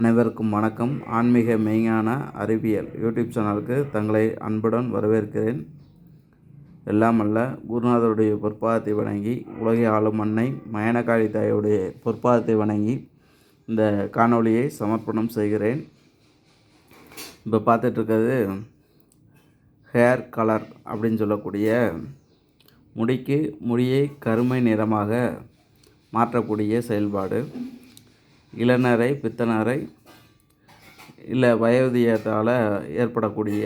அனைவருக்கும் வணக்கம். ஆன்மீக மெய்ஞான அறிவியல் யூடியூப் சேனலுக்கு தங்களை அன்புடன் வரவேற்கிறேன். எல்லாம் அல்ல குருநாதருடைய பொற்பாதத்தை வணங்கி உலகை ஆளும் அன்னை மயனகாளி தாயுடைய பொற்பாதத்தை வணங்கி இந்த காணொளியை சமர்ப்பணம் செய்கிறேன். இப்போ பார்த்துட்ருக்கிறது ஹேர் கலர் அப்படின்னு சொல்லக்கூடிய முடிக்கு முடியை கருமை நிறமாக மாற்றக்கூடிய செயல்பாடு. இளநரை பித்தநரை இல்லை வயோதியத்தால் ஏற்படக்கூடிய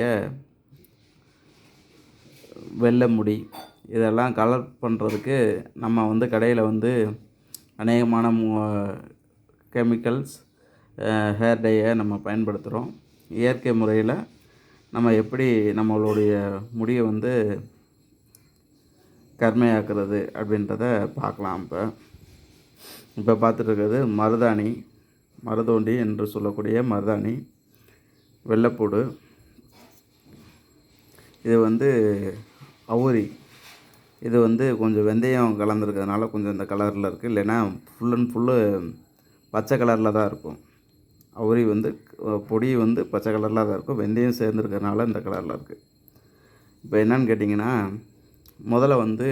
வெள்ளை முடி இதெல்லாம் கலர் பண்ணுறதுக்கு நம்ம வந்து கடையில் வந்து அநேகமான கெமிக்கல்ஸ் ஹேர் டையை நம்ம பயன்படுத்துகிறோம் இயற்கை முறையில் நம்ம எப்படி நம்மளுடைய முடியை வந்து கருமையாக்குறது அப்படின்றத பார்க்கலாம் இப்போ. இப்போ பார்த்துட்டு மருதாணி மருதோண்டி என்று சொல்லக்கூடிய மருதாணி வெள்ளைப்பூடு. இது வந்து அவுரி. இது வந்து கொஞ்சம் வெந்தயம் கலந்துருக்கிறதுனால கொஞ்சம் இந்த கலரில் இருக்குது. இல்லைன்னா ஃபுல் அண்ட் ஃபுல்லு பச்சை கலரில் தான் இருக்கும். அவுரி வந்து பொடி வந்து பச்சை கலரில் தான் இருக்கும். வெந்தயம் சேர்ந்துருக்கிறதுனால இந்த கலரில் இருக்குது. இப்போ என்னன்னு கேட்டிங்கன்னா முதல்ல வந்து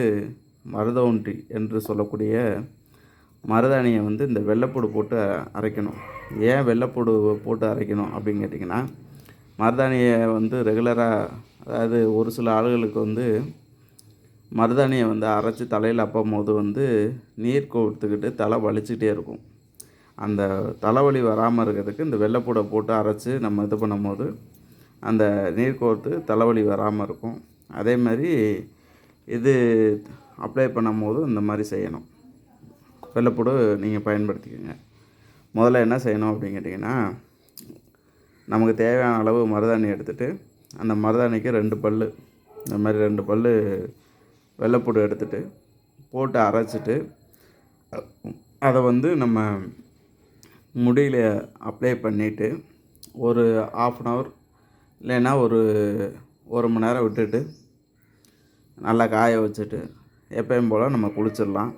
மருதவுண்டி என்று சொல்லக்கூடிய மருதாணியை வந்து இந்த வெள்ளைப்பூடு போட்டு அரைக்கணும். ஏன் வெள்ளைப்பூடு போட்டு அரைக்கணும் அப்படின்னு கேட்டிங்கன்னா மருதாணியை வந்து ரெகுலராக அதாவது ஒரு சில ஆளுகளுக்கு வந்து மருதாணியை வந்து அரைச்சி தலையில் அப்பம் போது வந்து நீர் கொடுத்துக்கிட்டு தலை வலிச்சுக்கிட்டே இருக்கும். அந்த தலைவலி வராமல் இருக்கிறதுக்கு இந்த வெள்ளைப்பூடை போட்டு அரைச்சி நம்ம இது பண்ணும்போது அந்த நீர் கோர்த்து தலைவலி வராமல் இருக்கும். அதே மாதிரி இது அப்ளை பண்ணும்போது இந்த மாதிரி செய்யணும். வெள்ளைப்பூடு நீங்கள் பயன்படுத்திக்கோங்க. முதல்ல என்ன செய்யணும் அப்படின்னு கேட்டிங்கன்னா நமக்கு தேவையான அளவு மருதாணி எடுத்துகிட்டு அந்த மருதாணிக்கு ரெண்டு பல் இந்த மாதிரி ரெண்டு பல் வெள்ளைப்பூடு எடுத்துகிட்டு போட்டு அரைச்சிட்டு அதை வந்து நம்ம முடியில் அப்ளை பண்ணிவிட்டு ஒரு ஆஃப் அன் ஹவர் இல்லைன்னா ஒரு ஒரு மணி நேரம் விட்டுட்டு நல்லா காய வச்சுட்டு எப்பயும் போல் நம்ம குளிச்சிடலாம்.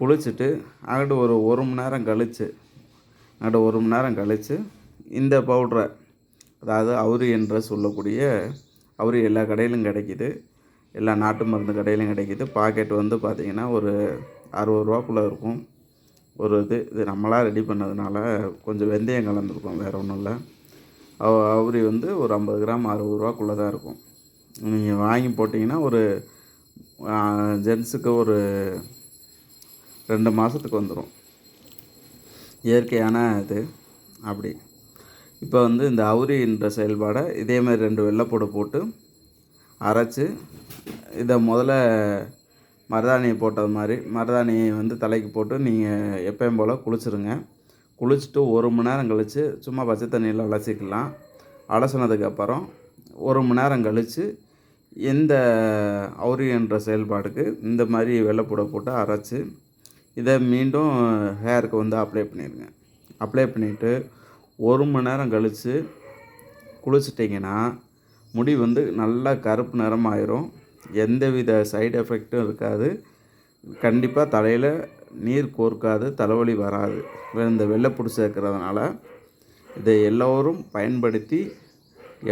குளிச்சுட்டு அங்கிட்டு ஒரு ஒரு மணி நேரம் கழித்து அங்கிட்ட ஒரு மணி நேரம் கழித்து இந்த பவுட்ரை அதாவது அவுரி என்று சொல்லக்கூடிய அவுரி எல்லா கடையிலும் கிடைக்கிது. எல்லா நாட்டு மருந்து கடையிலும் கிடைக்கிது. பாக்கெட் வந்து பார்த்திங்கன்னா ஒரு அறுபது ரூபாக்குள்ளே இருக்கும். ஒரு இது இது நம்மளாக ரெடி பண்ணதுனால கொஞ்சம் வெந்தயம் கலந்துருக்கும் வேறு ஒன்றும் இல்லை. அவுரி வந்து ஒரு ஐம்பது கிராம் அறுபது ரூபாக்குள்ளே தான் இருக்கும். நீங்கள் வாங்கி போட்டிங்கன்னா ஒரு ஜென்ஸுக்கு ஒரு ரெண்டு மாதத்துக்கு வந்துடும் இயற்கையான இது. அப்படி. இப்போ வந்து இந்த அவுரின்ற செயல்பாடை இதேமாதிரி ரெண்டு வெள்ளைப்பூடு போட்டு அரைச்சி இதை முதல்ல மருதாணியை போட்டது மாதிரி மருதாணியை வந்து தலைக்கு போட்டு நீங்கள் எப்பயும் போல் குளிச்சுருங்க. குளிச்சுட்டு ஒரு மணி நேரம் கழித்து சும்மா பச்சை தண்ணியில் அலசிக்கலாம். அலசினதுக்கப்புறம் ஒரு மணி நேரம் கழித்து இந்த அவுரி என்ற செயல்பாடுக்கு இந்த மாதிரி வெள்ளைப்பூடை போட்டு அரைச்சி இதை மீண்டும் ஹேருக்கு வந்து அப்ளை பண்ணிடுங்க அப்ளை பண்ணிவிட்டு ஒரு மணி நேரம் கழித்து குளிச்சிட்டிங்கன்னா முடி வந்து நல்லா கருப்பு நிறம் ஆயிரும். எந்தவித சைடு எஃபெக்ட்டும் இருக்காது. கண்டிப்பாக தலையில் நீர் கோர்க்காது தலைவலி வராது. இந்த வெள்ளைப்பூடு சேர்க்கறதுனால இதை எல்லோரும் பயன்படுத்தி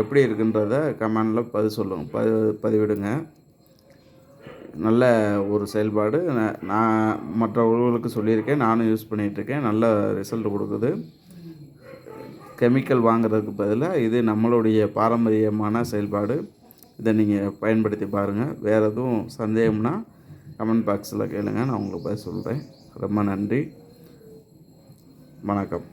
எப்படி இருக்குன்றத கமெண்டில் பதிவு சொல்லுங்கள் பதி பதிவிடுங்க. நல்ல ஒரு செயல்பாடு. நான் மற்றவர்களுக்கு சொல்லியிருக்கேன். நானும் யூஸ் பண்ணிகிட்ருக்கேன் நல்ல ரிசல்ட் கொடுக்குது. கெமிக்கல் வாங்குறதுக்கு பதிலாக இது நம்மளுடைய பாரம்பரியமான செயல்பாடு. இதை நீங்கள் பயன்படுத்தி பாருங்கள் வேறு எதுவும் சந்தேகம்னா கமெண்ட் பாக்ஸில் கேளுங்கள் நான் உங்களுக்கு பதில் சொல்கிறேன் ரொம்ப நன்றி. வணக்கம்.